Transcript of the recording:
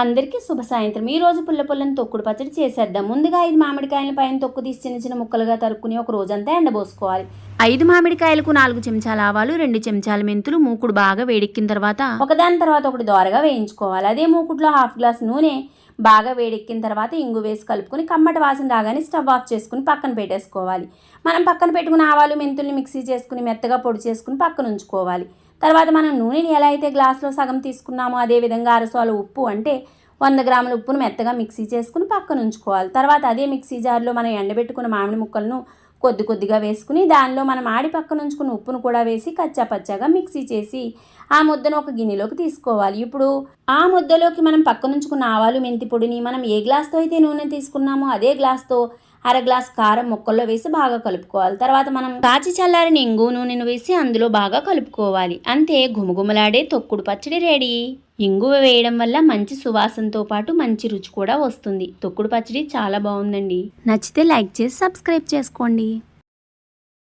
అందరికీ శుభ సాయంత్రం. ఈ రోజు పుల్ల పుల్లని తొక్కుడు పచ్చడి చేసేద్దాం. ముందుగా ఐదు మామిడికాయల పైన తొక్కు తీసి చిన్న చిన్న ముక్కలుగా తరుక్కుని ఒక రోజంతా ఎండబోసుకోవాలి. ఐదు మామిడికాయలకు నాలుగు చెంచాల ఆవాలు రెండు చెంచాల మెంతులు మూకుడు బాగా వేడెక్కిన తర్వాత ఒకదాని తర్వాత ఒకటి దోరగా వేయించుకోవాలి. అదే మూకుడులో హాఫ్ గ్లాస్ నూనె బాగా వేడెక్కిన తర్వాత ఇంగు వేసి కలుపుకొని కమ్మటి వాసన రాగానే స్టవ్ ఆఫ్ చేసుకుని పక్కన పెట్టేసుకోవాలి. మనం పక్కన పెట్టుకున్న ఆవాలు మెంతుల్ని మిక్సీ చేసుకుని మెత్తగా పొడి చేసుకుని పక్కన ఉంచుకోవాలి. తర్వాత మనం నూనెని ఎలా అయితే గ్లాస్లో సగం తీసుకున్నామో అదే విధంగా అరసోల ఉప్పు అంటే వంద గ్రాముల ఉప్పును మెత్తగా మిక్సీ చేసుకుని పక్కన ఉంచుకోవాలి తర్వాత అదే మిక్సీ జార్లో మనం ఎండబెట్టుకున్న మామిడి ముక్కలను కొద్ది కొద్దిగా వేసుకుని దానిలో మనం ఆడి పక్కన ఉంచుకున్న ఉప్పును కూడా వేసి కచ్చా పచ్చాగా మిక్సీ చేసి ఆ ముద్దను ఒక గిన్నెలోకి తీసుకోవాలి. ఇప్పుడు ఆ ముద్దలోకి మనం పక్కన ఉంచుకున్న ఆవాలు మెంతి పొడిని మనం ఏ గ్లాస్తో అయితే నూనె తీసుకున్నామో అదే గ్లాస్తో అర గ్లాస్ కారం ముక్కల్లో వేసి బాగా కలుపుకోవాలి. తర్వాత మనం కాచి చల్లారిన ఇంగు నూనెను వేసి అందులో బాగా కలుపుకోవాలి. అంతే గుమగుమలాడే తొక్కుడు పచ్చడి రెడీ. ఇంగువ వేయడం వల్ల మంచి సువాసనతో పాటు మంచి రుచి కూడా వస్తుంది. తొక్కుడు పచ్చడి చాలా బాగుందండి. నచ్చితే లైక్ చేసి సబ్స్క్రైబ్ చేసుకోండి.